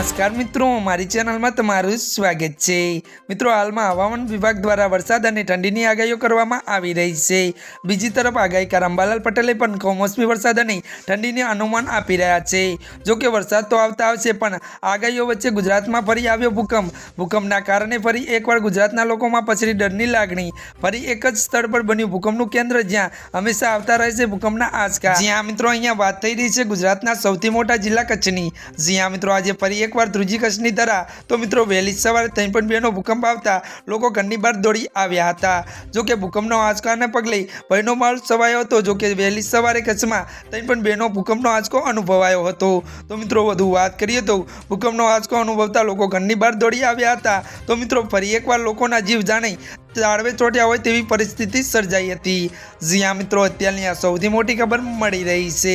નમસ્કાર મિત્રો, મારી ચેનલમાં તમારું સ્વાગત છે. મિત્રો, હાલમાં હવામાન વિભાગ દ્વારા વરસાદ અને ઠંડીની આગાહીઓ કરવામાં આવી રહી છે. બીજી તરફ આગાહીકાર અંબાલાલ પટેલે પણ કમોસમી વરસાદ અને ઠંડીની અનુમાન આપી રહ્યા છે. જોકે વરસાદ તો આવતા આવશે, પણ આગાહીઓ વચ્ચે ગુજરાતમાં ફરી આવ્યો ભૂકંપ. ભૂકંપના કારણે ફરી એકવાર ગુજરાતના લોકોમાં પછરી ડરની લાગણી. ફરી એક જ સ્થળ પર બન્યું ભૂકંપનું કેન્દ્ર, જ્યાં હંમેશા આવતા રહે છે ભૂકંપના આંચકા. જ્યાં મિત્રો, અહીંયા વાત થઈ રહી છે ગુજરાતના સૌથી મોટા જિલ્લા કચ્છની. જ્યાં મિત્રો, આજે ફરી એકવાર ત્રીજી કચ્છની ધરા તો મિત્રો વહેલી સવારે ત્રણ પણ બેનો ભૂકંપ આવતા લોકો ઘરની બહાર દોડી આવ્યા હતા. જોકે ભૂકંપનો આંચકાને પગલે ભયનો માહોલ છવાયો હતો. જોકે વહેલી સવારે કચ્છમાં ત્રણ પણ બેનો ભૂકંપનો આંચકો અનુભવાયો હતો. તો મિત્રો વધુ વાત કરીએ તો ભૂકંપનો આંચકો અનુભવતા લોકો ઘરની બહાર દોડી આવ્યા હતા. તો મિત્રો ફરી એકવાર લોકોના જીવ જાણે તાળવે ચોટ્યા હોય તેવી પરિસ્થિતિ સર્જાઈ હતી. જ્યાં મિત્રો, અત્યારની આ સૌથી મોટી ખબર મળી રહી છે.